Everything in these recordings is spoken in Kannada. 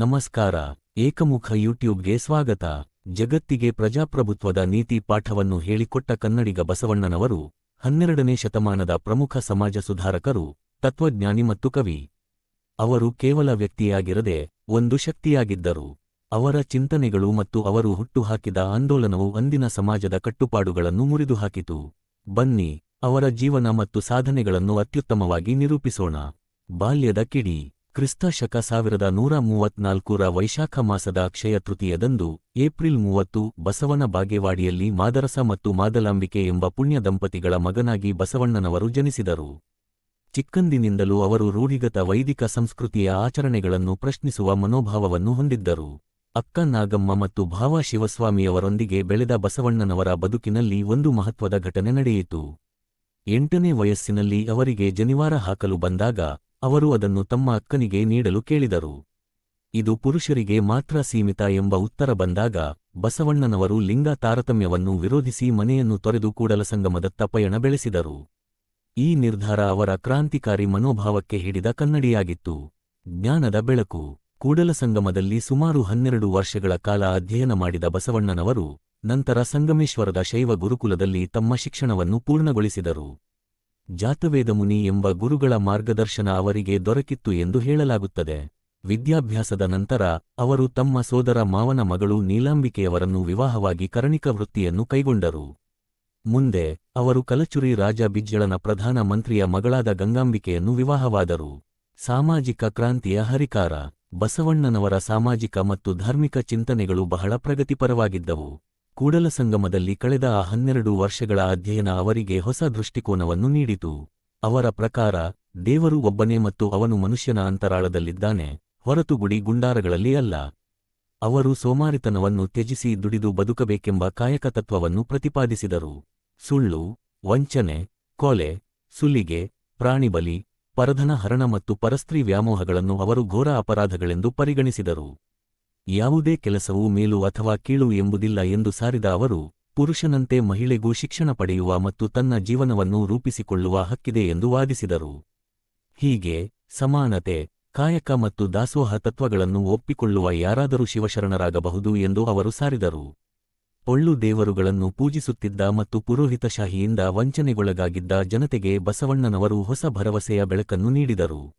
ನಮಸ್ಕಾರ, ಏಕಮುಖ ಯೂಟ್ಯೂಬ್ಗೆ ಸ್ವಾಗತ. ಜಗತ್ತಿಗೆ ಪ್ರಜಾಪ್ರಭುತ್ವದ ನೀತಿ ಪಾಠವನ್ನು ಹೇಳಿಕೊಟ್ಟ ಕನ್ನಡಿಗ ಬಸವಣ್ಣನವರು, ಹನ್ನೆರಡನೇ ಶತಮಾನದ ಪ್ರಮುಖ ಸಮಾಜ ಸುಧಾರಕರು, ತತ್ವಜ್ಞಾನಿ ಮತ್ತು ಕವಿ. ಅವರು ಕೇವಲ ವ್ಯಕ್ತಿಯಾಗಿರದೆ ಒಂದು ಶಕ್ತಿಯಾಗಿದ್ದರು. ಅವರ ಚಿಂತನೆಗಳು ಮತ್ತು ಅವರು ಹುಟ್ಟುಹಾಕಿದ ಆಂದೋಲನವು ಅಂದಿನ ಸಮಾಜದ ಕಟ್ಟುಪಾಡುಗಳನ್ನು ಮುರಿದುಹಾಕಿತು. ಬನ್ನಿ, ಅವರ ಜೀವನ ಮತ್ತು ಸಾಧನೆಗಳನ್ನು ಅತ್ಯುತ್ತಮವಾಗಿ ನಿರೂಪಿಸೋಣ. ಬಾಲ್ಯದ ಕಿಡಿ. ಕ್ರಿಸ್ತ ಶಕ ಸಾವಿರದ ನೂರ ಮೂವತ್ನಾಲ್ಕರ ವೈಶಾಖ ಮಾಸದ ಅಕ್ಷಯ ತೃತೀಯದಂದು ಏಪ್ರಿಲ್ ಮೂವತ್ತು ಬಸವನ ಬಾಗೇವಾಡಿಯಲ್ಲಿ ಮಾದರಸ ಮತ್ತು ಮಾದಲಾಂಬಿಕೆ ಎಂಬ ಪುಣ್ಯ ದಂಪತಿಗಳ ಮಗನಾಗಿ ಬಸವಣ್ಣನವರು ಜನಿಸಿದರು. ಚಿಕ್ಕಂದಿನಿಂದಲೂ ಅವರು ರೂಢಿಗತ ವೈದಿಕ ಸಂಸ್ಕೃತಿಯ ಆಚರಣೆಗಳನ್ನು ಪ್ರಶ್ನಿಸುವ ಮನೋಭಾವವನ್ನು ಹೊಂದಿದ್ದರು. ಅಕ್ಕ ನಾಗಮ್ಮ ಮತ್ತು ಭಾವ ಶಿವಸ್ವಾಮಿಯವರೊಂದಿಗೆ ಬೆಳೆದ ಬಸವಣ್ಣನವರ ಬದುಕಿನಲ್ಲಿ ಒಂದು ಮಹತ್ವದ ಘಟನೆ ನಡೆಯಿತು. ಎಂಟನೇ ವಯಸ್ಸಿನಲ್ಲಿ ಅವರಿಗೆ ಜನಿವಾರ ಹಾಕಲು ಬಂದಾಗ ಅವರು ಅದನ್ನು ತಮ್ಮ ಅಕ್ಕನಿಗೆ ನೀಡಲು ಕೇಳಿದರು. ಇದು ಪುರುಷರಿಗೆ ಮಾತ್ರ ಸೀಮಿತ ಎಂಬ ಉತ್ತರ ಬಂದಾಗ, ಬಸವಣ್ಣನವರು ಲಿಂಗ ತಾರತಮ್ಯವನ್ನು ವಿರೋಧಿಸಿ ಮನೆಯನ್ನು ತೊರೆದು ಕೂಡಲಸಂಗಮದತ್ತ ಪಯಣ ಬೆಳೆಸಿದರು. ಈ ನಿರ್ಧಾರ ಅವರ ಕ್ರಾಂತಿಕಾರಿ ಮನೋಭಾವಕ್ಕೆ ಹಿಡಿದ ಕನ್ನಡಿಯಾಗಿತ್ತು. ಜ್ಞಾನದ ಬೆಳಕು. ಕೂಡಲಸಂಗಮದಲ್ಲಿ ಸುಮಾರು ಹನ್ನೆರಡು ವರ್ಷಗಳ ಕಾಲ ಅಧ್ಯಯನ ಮಾಡಿದ ಬಸವಣ್ಣನವರು, ನಂತರ ಸಂಗಮೇಶ್ವರದ ಶೈವ ಗುರುಕುಲದಲ್ಲಿ ತಮ್ಮ ಶಿಕ್ಷಣವನ್ನು ಪೂರ್ಣಗೊಳಿಸಿದರು. ಜಾತವೇದಮುನಿ ಎಂಬ ಗುರುಗಳ ಮಾರ್ಗದರ್ಶನ ಅವರಿಗೆ ದೊರಕಿತ್ತು ಎಂದು ಹೇಳಲಾಗುತ್ತದೆ. ವಿದ್ಯಾಭ್ಯಾಸದ ನಂತರ ಅವರು ತಮ್ಮ ಸೋದರ ಮಾವನ ಮಗಳು ನೀಲಾಂಬಿಕೆಯವರನ್ನು ವಿವಾಹವಾಗಿ ಕರಣಿಕ ವೃತ್ತಿಯನ್ನು ಕೈಗೊಂಡರು. ಮುಂದೆ ಅವರು ಕಲಚುರಿ ರಾಜ ಬಿಜ್ಜಳನ ಪ್ರಧಾನ ಮಂತ್ರಿಯ ಮಗಳಾದ ಗಂಗಾಂಬಿಕೆಯನ್ನು ವಿವಾಹವಾದರು. ಸಾಮಾಜಿಕ ಕ್ರಾಂತಿಯ ಹರಿಕಾರ, ಬಸವಣ್ಣನವರ ಸಾಮಾಜಿಕ ಮತ್ತು ಧಾರ್ಮಿಕ ಚಿಂತನೆಗಳು ಬಹಳ ಪ್ರಗತಿಪರವಾಗಿದ್ದವು. ಕೂಡಲಸಂಗಮದಲ್ಲಿ ಕಳೆದ ಆ ಹನ್ನೆರಡು ವರ್ಷಗಳ ಅಧ್ಯಯನ ಅವರಿಗೆ ಹೊಸ ದೃಷ್ಟಿಕೋನವನ್ನು ನೀಡಿತು. ಅವರ ಪ್ರಕಾರ, ದೇವರು ಒಬ್ಬನೇ ಮತ್ತು ಅವನು ಮನುಷ್ಯನ ಅಂತರಾಳದಲ್ಲಿದ್ದಾನೆ ಹೊರತು ಗುಡಿ ಗುಂಡಾರಗಳಲ್ಲಿ ಅಲ್ಲ. ಅವರು ಸೋಮಾರಿತನವನ್ನು ತ್ಯಜಿಸಿ ದುಡಿದು ಬದುಕಬೇಕೆಂಬ ಕಾಯಕ ತತ್ವವನ್ನು ಪ್ರತಿಪಾದಿಸಿದರು. ಸುಳ್ಳು, ವಂಚನೆ, ಕೊಲೆ, ಸುಲಿಗೆ, ಪ್ರಾಣಿಬಲಿ ಪರಧನ ಹರಣ ಮತ್ತು ಪರಸ್ತ್ರೀ ವ್ಯಾಮೋಹಗಳನ್ನು ಅವರು ಘೋರ ಅಪರಾಧಗಳೆಂದು ಪರಿಗಣಿಸಿದರು. ಯಾವುದೇ ಕೆಲಸವೂ ಮೇಲು ಅಥವಾ ಕೀಳು ಎಂಬುದಿಲ್ಲ ಎಂದು ಸಾರಿದ ಅವರು, ಪುರುಷನಂತೆ ಮಹಿಳೆಗೂ ಶಿಕ್ಷಣ ಪಡೆಯುವ ಮತ್ತು ತನ್ನ ಜೀವನವನ್ನು ರೂಪಿಸಿಕೊಳ್ಳುವ ಹಕ್ಕಿದೆ ಎಂದು ವಾದಿಸಿದರು. ಹೀಗೆ, ಸಮಾನತೆ, ಕಾಯಕ ಮತ್ತು ದಾಸೋಹ ತತ್ವಗಳನ್ನು ಒಪ್ಪಿಕೊಳ್ಳುವ ಯಾರಾದರೂ ಶಿವಶರಣರಾಗಬಹುದು ಎಂದು ಅವರು ಸಾರಿದರು. ಪೊಳ್ಳು ದೇವರುಗಳನ್ನು ಪೂಜಿಸುತ್ತಿದ್ದ ಮತ್ತು ಪುರೋಹಿತಶಾಹಿಯಿಂದ ವಂಚನೆಗೊಳಗಾಗಿದ್ದ ಜನತೆಗೆ ಬಸವಣ್ಣನವರು ಹೊಸ ಭರವಸೆಯ ಬೆಳಕನ್ನು ನೀಡಿದರು.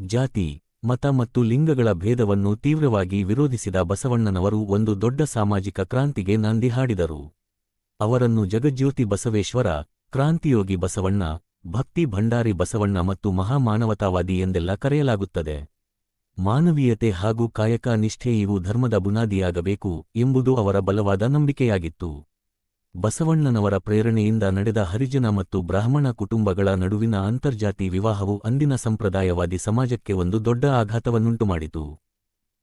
ಜಾತಿ ಮತ ಮತ್ತು ಲಿಂಗಗಳ ಭೇದವನ್ನು ತೀವ್ರವಾಗಿ ವಿರೋಧಿಸಿದ ಬಸವಣ್ಣನವರು ಒಂದು ದೊಡ್ಡ ಸಾಮಾಜಿಕ ಕ್ರಾಂತಿಗೆ ನಾಂದಿ ಹಾಡಿದರು. ಅವರನ್ನು ಜಗಜ್ಯೋತಿ ಬಸವೇಶ್ವರ, ಕ್ರಾಂತಿಯೋಗಿ ಬಸವಣ್ಣ, ಭಕ್ತಿ ಭಂಡಾರಿ ಬಸವಣ್ಣ ಮತ್ತು ಮಹಾಮಾನವತಾವಾದಿ ಎಂದೆಲ್ಲ ಕರೆಯಲಾಗುತ್ತದೆ. ಮಾನವೀಯತೆ ಹಾಗೂ ಕಾಯಕ ನಿಷ್ಠೆ ಧರ್ಮದ ಬುನಾದಿಯಾಗಬೇಕು ಎಂಬುದು ಅವರ ಬಲವಾದ ನಂಬಿಕೆಯಾಗಿತ್ತು. ಬಸವಣ್ಣನವರ ಪ್ರೇರಣೆಯಿಂದ ನಡೆದ ಹರಿಜನ ಮತ್ತು ಬ್ರಾಹ್ಮಣ ಕುಟುಂಬಗಳ ನಡುವಿನ ಅಂತರ್ಜಾತಿ ವಿವಾಹವು ಅಂದಿನ ಸಂಪ್ರದಾಯವಾದಿ ಸಮಾಜಕ್ಕೆ ಒಂದು ದೊಡ್ಡ ಆಘಾತವನ್ನುಂಟುಮಾಡಿತು.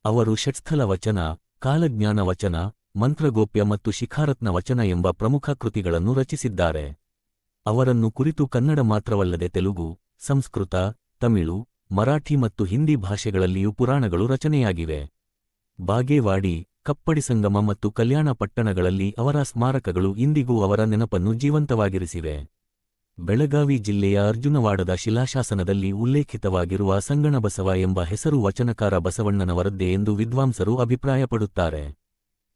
ಅವರು ಷಟ್ಸ್ಥಲ ವಚನ, ಕಾಲಜ್ಞಾನ ವಚನ, ಮಂತ್ರಗೋಪ್ಯ ಮತ್ತು ಶಿಖಾರತ್ನ ವಚನ ಎಂಬ ಪ್ರಮುಖ ಕೃತಿಗಳನ್ನು ರಚಿಸಿದ್ದಾರೆ. ಅವರನ್ನು ಕುರಿತು ಕನ್ನಡ ಮಾತ್ರವಲ್ಲದೆ ತೆಲುಗು, ಸಂಸ್ಕೃತ, ತಮಿಳು, ಮರಾಠಿ ಮತ್ತು ಹಿಂದಿ ಭಾಷೆಗಳಲ್ಲಿಯೂ ಪುರಾಣಗಳು ರಚನೆಯಾಗಿವೆ. ಬಾಗೇವಾಡಿ ಕಪ್ಪಡಿ ಸಂಗಮ ಮತ್ತು ಕಲ್ಯಾಣ ಪಟ್ಟಣಗಳಲ್ಲಿ ಅವರ ಸ್ಮಾರಕಗಳು ಇಂದಿಗೂ ಅವರ ನೆನಪನ್ನು ಜೀವಂತವಾಗಿರಿಸಿವೆ. ಬೆಳಗಾವಿ ಜಿಲ್ಲೆಯ ಅರ್ಜುನವಾಡದ ಶಿಲಾಶಾಸನದಲ್ಲಿ ಉಲ್ಲೇಖಿತವಾಗಿರುವ ಸಂಗಣಬಸವ ಎಂಬ ಹೆಸರು ವಚನಕಾರ ಬಸವಣ್ಣನವರದ್ದೇ ಎಂದು ವಿದ್ವಾಂಸರು ಅಭಿಪ್ರಾಯಪಡುತ್ತಾರೆ.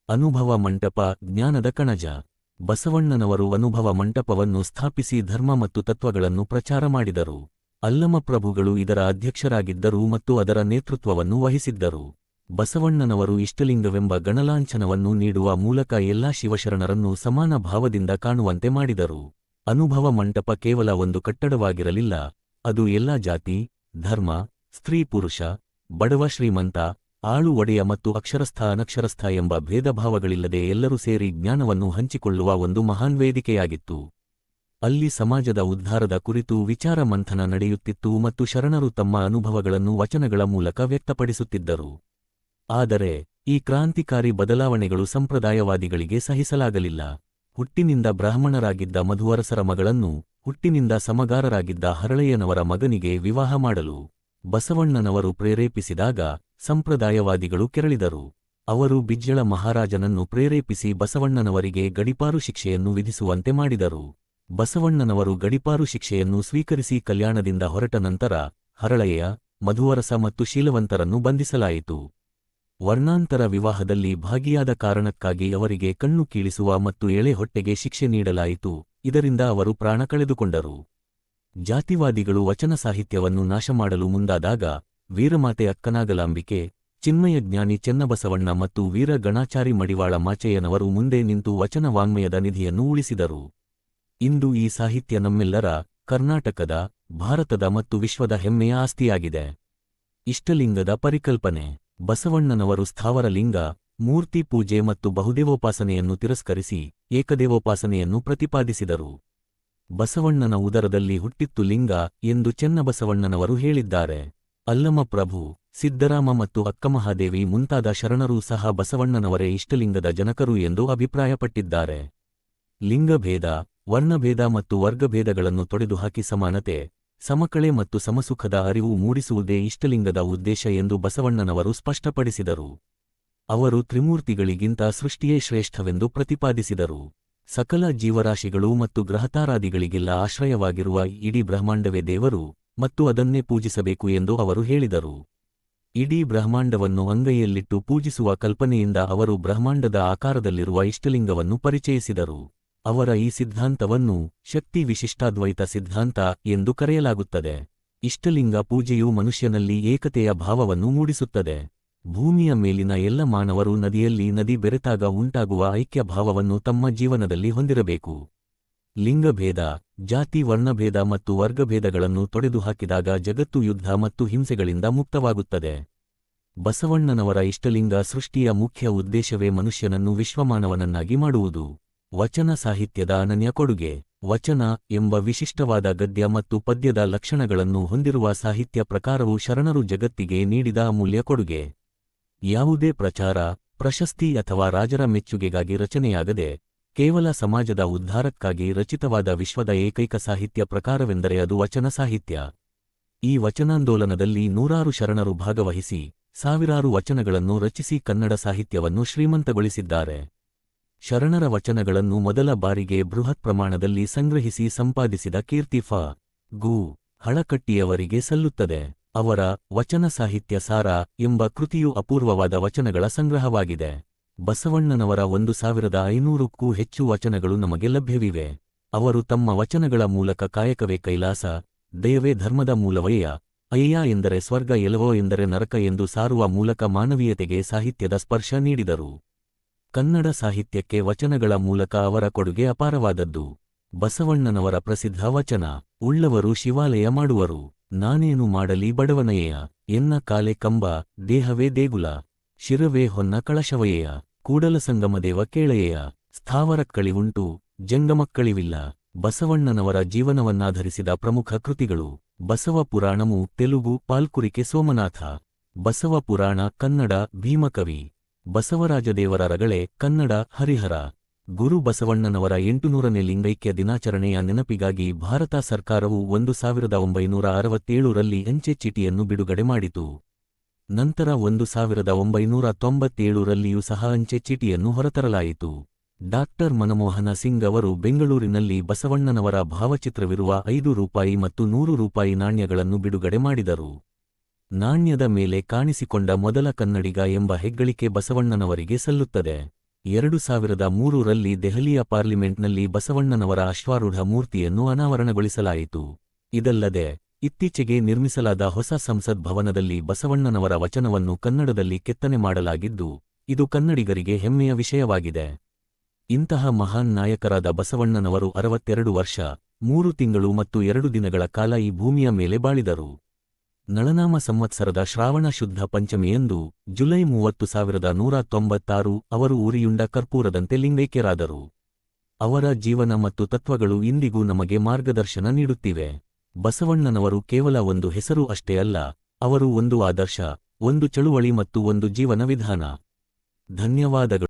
ಅನುಭವ ಮಂಟಪ, ಜ್ಞಾನದ ಕಣಜ. ಬಸವಣ್ಣನವರು ಅನುಭವ ಮಂಟಪವನ್ನು ಸ್ಥಾಪಿಸಿ ಧರ್ಮ ಮತ್ತು ತತ್ವಗಳನ್ನು ಪ್ರಚಾರ ಮಾಡಿದರು. ಅಲ್ಲಮಪ್ರಭುಗಳು ಇದರ ಅಧ್ಯಕ್ಷರಾಗಿದ್ದರು ಮತ್ತು ಅದರ ನೇತೃತ್ವವನ್ನು ವಹಿಸಿದ್ದರು. ಬಸವಣ್ಣನವರು ಇಷ್ಟಲಿಂಗವೆಂಬ ಗಣಲಾಂಛನವನ್ನು ನೀಡುವ ಮೂಲಕ ಎಲ್ಲಾ ಶಿವಶರಣರನ್ನು ಸಮಾನ ಭಾವದಿಂದ ಕಾಣುವಂತೆ ಮಾಡಿದರು. ಅನುಭವ ಮಂಟಪ ಕೇವಲ ಒಂದು ಕಟ್ಟಡವಾಗಿರಲಿಲ್ಲ, ಅದು ಎಲ್ಲಾ ಜಾತಿ, ಧರ್ಮ, ಸ್ತ್ರೀ ಪುರುಷ, ಬಡವ ಶ್ರೀಮಂತ, ಆಳು ಒಡೆಯ ಮತ್ತು ಅಕ್ಷರಸ್ಥ ಅನಕ್ಷರಸ್ಥ ಎಂಬ ಭೇದಭಾವಗಳಿಲ್ಲದೆ ಎಲ್ಲರೂ ಸೇರಿ ಜ್ಞಾನವನ್ನು ಹಂಚಿಕೊಳ್ಳುವ ಒಂದು ಮಹಾನ್ ವೇದಿಕೆಯಾಗಿತ್ತು. ಅಲ್ಲಿ ಸಮಾಜದ ಉದ್ಧಾರದ ಕುರಿತು ವಿಚಾರ ಮಂಥನ ನಡೆಯುತ್ತಿತ್ತು ಮತ್ತು ಶರಣರು ತಮ್ಮ ಅನುಭವಗಳನ್ನು ವಚನಗಳ ಮೂಲಕ ವ್ಯಕ್ತಪಡಿಸುತ್ತಿದ್ದರು. ಆದರೆ, ಈ ಕ್ರಾಂತಿಕಾರಿ ಬದಲಾವಣೆಗಳು ಸಂಪ್ರದಾಯವಾದಿಗಳಿಗೆ ಸಹಿಸಲಾಗಲಿಲ್ಲ. ಹುಟ್ಟಿನಿಂದ ಬ್ರಾಹ್ಮಣರಾಗಿದ್ದ ಮಧುವರಸರ ಮಗಳನ್ನು, ಹುಟ್ಟಿನಿಂದ ಸಮಗಾರರಾಗಿದ್ದ ಹರಳೆಯನವರ ಮಗನಿಗೆ ವಿವಾಹ ಮಾಡಲು ಬಸವಣ್ಣನವರು ಪ್ರೇರೇಪಿಸಿದಾಗ ಸಂಪ್ರದಾಯವಾದಿಗಳು ಕೆರಳಿದರು. ಅವರು ಬಿಜ್ಜಳ ಮಹಾರಾಜನನ್ನು ಪ್ರೇರೇಪಿಸಿ ಬಸವಣ್ಣನವರಿಗೆ ಗಡಿಪಾರು ಶಿಕ್ಷೆಯನ್ನು ವಿಧಿಸುವಂತೆ ಮಾಡಿದರು. ಬಸವಣ್ಣನವರು ಗಡಿಪಾರು ಶಿಕ್ಷೆಯನ್ನು ಸ್ವೀಕರಿಸಿ ಕಲ್ಯಾಣದಿಂದ ಹೊರಟ ನಂತರ ಹರಳೆಯ, ಮಧುವರಸ ಮತ್ತು ಶೀಲವಂತರನ್ನು ಬಂಧಿಸಲಾಯಿತು. ವರ್ಣಾಂತರ ವಿವಾಹದಲ್ಲಿ ಭಾಗಿಯಾದ ಕಾರಣಕ್ಕಾಗಿ ಅವರಿಗೆ ಕಣ್ಣು ಕೀಳಿಸುವ ಮತ್ತು ಎಳೆ ಹೊಟ್ಟೆಗೆ ಶಿಕ್ಷೆ ನೀಡಲಾಯಿತು. ಇದರಿಂದ ಅವರು ಪ್ರಾಣ ಕಳೆದುಕೊಂಡರು. ಜಾತಿವಾದಿಗಳು ವಚನ ಸಾಹಿತ್ಯವನ್ನು ನಾಶಮಾಡಲು ಮುಂದಾದಾಗ, ವೀರಮಾತೆ ಅಕ್ಕನಾಗಲಾಂಬಿಕೆ, ಚಿನ್ಮಯ ಜ್ಞಾನಿ ಚೆನ್ನಬಸವಣ್ಣ ಮತ್ತು ವೀರ ಗಣಾಚಾರಿ ಮಡಿವಾಳ ಮಾಚೆಯನವರು ಮುಂದೆ ನಿಂತು ವಚನ ವಾಂಗ್ಮಯದ ನಿಧಿಯನ್ನು ಉಳಿಸಿದರು. ಇಂದು ಈ ಸಾಹಿತ್ಯ ನಮ್ಮೆಲ್ಲರ ಕರ್ನಾಟಕದ, ಭಾರತದ ಮತ್ತು ವಿಶ್ವದ ಹೆಮ್ಮೆಯ ಆಸ್ತಿಯಾಗಿದೆ. ಇಷ್ಟಲಿಂಗದ ಪರಿಕಲ್ಪನೆ. ಬಸವಣ್ಣನವರು ಸ್ಥಾವರ ಲಿಂಗ ಮೂರ್ತಿ ಪೂಜೆ ಮತ್ತು ಬಹುದೇವೋಪಾಸನೆಯನ್ನು ತಿರಸ್ಕರಿಸಿ ಏಕದೇವೋಪಾಸನೆಯನ್ನು ಪ್ರತಿಪಾದಿಸಿದರು. ಬಸವಣ್ಣನ ಉದರದಲ್ಲಿ ಹುಟ್ಟಿತ್ತು ಲಿಂಗ ಎಂದು ಚೆನ್ನಬಸವಣ್ಣನವರು ಹೇಳಿದ್ದಾರೆ. ಅಲ್ಲಮಪ್ರಭು ಸಿದ್ದರಾಮ ಮತ್ತು ಅಕ್ಕಮಹಾದೇವಿ ಮುಂತಾದ ಶರಣರೂ ಸಹ ಬಸವಣ್ಣನವರೇ ಇಷ್ಟಲಿಂಗದ ಜನಕರು ಎಂದು ಅಭಿಪ್ರಾಯಪಟ್ಟಿದ್ದಾರೆ. ಲಿಂಗಭೇದ, ವರ್ಣಭೇದ ಮತ್ತು ವರ್ಗಭೇದಗಳನ್ನು ತೊಡೆದುಹಾಕಿ ಸಮಾನತೆ ಸಮಕಳೆ ಮತ್ತು ಸಮಸುಖದ ಅರಿವು ಮೂಡಿಸುವುದೇ ಇಷ್ಟಲಿಂಗದ ಉದ್ದೇಶ ಎಂದು ಬಸವಣ್ಣನವರು ಸ್ಪಷ್ಟಪಡಿಸಿದರು. ಅವರು ತ್ರಿಮೂರ್ತಿಗಳಿಗಿಂತ ಸೃಷ್ಟಿಯೇ ಶ್ರೇಷ್ಠವೆಂದು ಪ್ರತಿಪಾದಿಸಿದರು. ಸಕಲ ಜೀವರಾಶಿಗಳು ಮತ್ತು ಗ್ರಹತಾರಾದಿಗಳಿಗೆಲ್ಲ ಆಶ್ರಯವಾಗಿರುವ ಇಡೀ ಬ್ರಹ್ಮಾಂಡವೇ ದೇವರು ಮತ್ತು ಅದನ್ನೇ ಪೂಜಿಸಬೇಕು ಎಂದು ಅವರು ಹೇಳಿದರು. ಇಡೀ ಬ್ರಹ್ಮಾಂಡವನ್ನು ಅಂಗೈಯಲ್ಲಿಟ್ಟು ಪೂಜಿಸುವ ಕಲ್ಪನೆಯಿಂದ ಅವರು ಬ್ರಹ್ಮಾಂಡದ ಆಕಾರದಲ್ಲಿರುವ ಇಷ್ಟಲಿಂಗವನ್ನು ಪರಿಚಯಿಸಿದರು. ಅವರ ಈ ಸಿದ್ಧಾಂತವನ್ನು ಶಕ್ತಿ ವಿಶಿಷ್ಟಾದ್ವೈತ ಸಿದ್ಧಾಂತ ಎಂದು ಕರೆಯಲಾಗುತ್ತದೆ. ಇಷ್ಟಲಿಂಗ ಪೂಜೆಯು ಮನುಷ್ಯನಲ್ಲಿ ಏಕತೆಯ ಭಾವವನ್ನು ಮೂಡಿಸುತ್ತದೆ. ಭೂಮಿಯ ಮೇಲಿನ ಎಲ್ಲ ಮಾನವರು ನದಿಯಲ್ಲಿ ನದಿ ಬೆರೆತಾಗ ಉಂಟಾಗುವ ಐಕ್ಯ ಭಾವವನ್ನು ತಮ್ಮ ಜೀವನದಲ್ಲಿ ಹೊಂದಿರಬೇಕು. ಲಿಂಗಭೇದ, ಜಾತಿ ವರ್ಣಭೇದ ಮತ್ತು ವರ್ಗಭೇದಗಳನ್ನು ತೊಡೆದುಹಾಕಿದಾಗ ಜಗತ್ತು ಯುದ್ಧ ಮತ್ತು ಹಿಂಸೆಗಳಿಂದ ಮುಕ್ತವಾಗುತ್ತದೆ. ಬಸವಣ್ಣನವರ ಇಷ್ಟಲಿಂಗ ಸೃಷ್ಟಿಯ ಮುಖ್ಯ ಉದ್ದೇಶವೇ ಮನುಷ್ಯನನ್ನು ವಿಶ್ವಮಾನವನನ್ನಾಗಿ ಮಾಡುವುದು. ವಚನ ಸಾಹಿತ್ಯದ ಅನನ್ಯ ಕೊಡುಗೆ. ವಚನ ಎಂಬ ವಿಶಿಷ್ಟವಾದ ಗದ್ಯ ಮತ್ತು ಪದ್ಯದ ಲಕ್ಷಣಗಳನ್ನು ಹೊಂದಿರುವ ಸಾಹಿತ್ಯ ಪ್ರಕಾರವು ಶರಣರು ಜಗತ್ತಿಗೆ ನೀಡಿದ ಅಮೂಲ್ಯ ಕೊಡುಗೆ. ಯಾವುದೇ ಪ್ರಚಾರ, ಪ್ರಶಸ್ತಿ ಅಥವಾ ರಾಜರ ಮೆಚ್ಚುಗೆಗಾಗಿ ರಚನೆಯಾಗದೆ, ಕೇವಲ ಸಮಾಜದ ಉದ್ಧಾರಕ್ಕಾಗಿ ರಚಿತವಾದ ವಿಶ್ವದ ಏಕೈಕ ಸಾಹಿತ್ಯ ಪ್ರಕಾರವೆಂದರೆ ಅದು ವಚನ ಸಾಹಿತ್ಯ. ಈ ವಚನಾಂದೋಲನದಲ್ಲಿ ನೂರಾರು ಶರಣರು ಭಾಗವಹಿಸಿ, ಸಾವಿರಾರು ವಚನಗಳನ್ನು ರಚಿಸಿ ಕನ್ನಡ ಸಾಹಿತ್ಯವನ್ನು ಶ್ರೀಮಂತಗೊಳಿಸಿದ್ದಾರೆ. ಶರಣರ ವಚನಗಳನ್ನು ಮೊದಲ ಬಾರಿಗೆ ಬೃಹತ್ ಪ್ರಮಾಣದಲ್ಲಿ ಸಂಗ್ರಹಿಸಿ ಸಂಪಾದಿಸಿದ ಕೀರ್ತಿ ಫ. ಗು. ಹಳಕಟ್ಟಿಯವರಿಗೆ ಸಲ್ಲುತ್ತದೆ. ಅವರ ವಚನ ಸಾಹಿತ್ಯ ಸಾರ ಎಂಬ ಕೃತಿಯು ಅಪೂರ್ವವಾದ ವಚನಗಳ ಸಂಗ್ರಹವಾಗಿದೆ. ಬಸವಣ್ಣನವರ ಒಂದು ಸಾವಿರದ ಐನೂರಕ್ಕೂ ಹೆಚ್ಚು ವಚನಗಳು ನಮಗೆ ಲಭ್ಯವಿವೆ. ಅವರು ತಮ್ಮ ವಚನಗಳ ಮೂಲಕ ಕಾಯಕವೇ ಕೈಲಾಸ, ದಯವೇ ಧರ್ಮದ ಮೂಲವಯ್ಯ, ಅಯ್ಯ ಎಂದರೆ ಸ್ವರ್ಗ ಎಲವೋ ಎಂದರೆ ನರಕ ಎಂದು ಸಾರುವ ಮೂಲಕ ಮಾನವೀಯತೆಗೆ ಸಾಹಿತ್ಯದ ಸ್ಪರ್ಶ ನೀಡಿದರು. ಕನ್ನಡ ಸಾಹಿತ್ಯಕ್ಕೆ ವಚನಗಳ ಮೂಲಕ ಅವರ ಕೊಡುಗೆ ಅಪಾರವಾದದ್ದು. ಬಸವಣ್ಣನವರ ಪ್ರಸಿದ್ಧ ವಚನ, ಉಳ್ಳವರು ಶಿವಾಲಯ ಮಾಡುವರು, ನಾನೇನು ಮಾಡಲಿ ಬಡವನಯ್ಯ, ಎನ್ನ ಕಾಲೆ ಕಂಬ, ದೇಹವೇ ದೇಗುಲ, ಶಿರವೇ ಹೊನ್ನ ಕಳಶವಯ್ಯ ಕೂಡಲಸಂಗಮದೇವ ಕೇಳಯ್ಯ ಸ್ಥಾವರಕ್ಕಳಿವುಂಟು ಜಂಗಮಕ್ಕಳಿವಿಲ್ಲ. ಬಸವಣ್ಣನವರ ಜೀವನವನ್ನಾಧರಿಸಿದ ಪ್ರಮುಖ ಕೃತಿಗಳು, ಬಸವ ಪುರಾಣವು ತೆಲುಗು, ಪಾಲ್ಕುರಿಕೆ ಸೋಮನಾಥ, ಬಸವ ಪುರಾಣ, ಕನ್ನಡ, ಭೀಮಕವಿ. ಬಸವರಾಜದೇವರ ರಗಳೆ ಕನ್ನಡ ಹರಿಹರ. ಗುರು ಬಸವಣ್ಣನವರ ಎಂಟುನೂರನೇ ಲಿಂಗೈಕ್ಯ ದಿನಾಚರಣೆಯ ನೆನಪಿಗಾಗಿ ಭಾರತ ಸರ್ಕಾರವು ಒಂದು ಸಾವಿರದ ಒಂಬೈನೂರ ಅರವತ್ತೇಳರಲ್ಲಿ ಅಂಚೆ ಚೀಟಿಯನ್ನು ಬಿಡುಗಡೆ ಮಾಡಿತು. ನಂತರ ಒಂದು ಸಾವಿರದ ಒಂಬೈನೂರ ತೊಂಬತ್ತೇಳರಲ್ಲಿಯೂ ಸಹ ಅಂಚೆ ಚೀಟಿಯನ್ನು ಹೊರತರಲಾಯಿತು. ಡಾಕ್ಟರ್ ಮನಮೋಹನ ಸಿಂಗ್ ಅವರು ಬೆಂಗಳೂರಿನಲ್ಲಿ ಬಸವಣ್ಣನವರ ಭಾವಚಿತ್ರವಿರುವ ಐದು ರೂಪಾಯಿ ಮತ್ತು ನೂರು ರೂಪಾಯಿ ನಾಣ್ಯಗಳನ್ನು ಬಿಡುಗಡೆ ಮಾಡಿದರು. ನಾಣ್ಯದ ಮೇಲೆ ಕಾಣಿಸಿಕೊಂಡ ಮೊದಲ ಕನ್ನಡಿಗ ಎಂಬ ಹೆಗ್ಗಳಿಕೆ ಬಸವಣ್ಣನವರಿಗೆ ಸಲ್ಲುತ್ತದೆ. ಎರಡು ಸಾವಿರದ ಮೂರರಲ್ಲಿ ದೆಹಲಿಯ ಪಾರ್ಲಿಮೆಂಟ್ನಲ್ಲಿ ಬಸವಣ್ಣನವರ ಅಶ್ವಾರೂಢ ಮೂರ್ತಿಯನ್ನು ಅನಾವರಣಗೊಳಿಸಲಾಯಿತು. ಇದಲ್ಲದೆ, ಇತ್ತೀಚೆಗೆ ನಿರ್ಮಿಸಲಾದ ಹೊಸ ಸಂಸತ್ ಭವನದಲ್ಲಿ ಬಸವಣ್ಣನವರ ವಚನವನ್ನು ಕನ್ನಡದಲ್ಲಿ ಕೆತ್ತನೆ ಮಾಡಲಾಗಿದ್ದು, ಇದು ಕನ್ನಡಿಗರಿಗೆ ಹೆಮ್ಮೆಯ ವಿಷಯವಾಗಿದೆ. ಇಂತಹ ಮಹಾನ್ ನಾಯಕರಾದ ಬಸವಣ್ಣನವರು ಅರವತ್ತೆರಡು ವರ್ಷ, ಮೂರು ತಿಂಗಳು ಮತ್ತು ಎರಡು ದಿನಗಳ ಕಾಲ ಈ ಭೂಮಿಯ ಮೇಲೆ ಬಾಳಿದರು. ನಳನಾಮ ಸಂವತ್ಸರದ ಶ್ರಾವಣ ಶುದ್ಧ ಪಂಚಮಿಯಂದು ಜುಲೈ ಮೂವತ್ತು ಸಾವಿರದ ನೂರ ತೊಂಬತ್ತಾರು ಅವರು ಉರಿಯುಂಡ ಕರ್ಪೂರದಂತೆ ಲಿಂಗೈಕ್ಯರಾದರು. ಅವರ ಜೀವನ ಮತ್ತು ತತ್ವಗಳು ಇಂದಿಗೂ ನಮಗೆ ಮಾರ್ಗದರ್ಶನ ನೀಡುತ್ತಿವೆ. ಬಸವಣ್ಣನವರು ಕೇವಲ ಒಂದು ಹೆಸರು ಅಷ್ಟೇ ಅಲ್ಲ, ಅವರು ಒಂದು ಆದರ್ಶ, ಒಂದು ಚಳುವಳಿ ಮತ್ತು ಒಂದು ಜೀವನ ವಿಧಾನ. ಧನ್ಯವಾದಗಳು.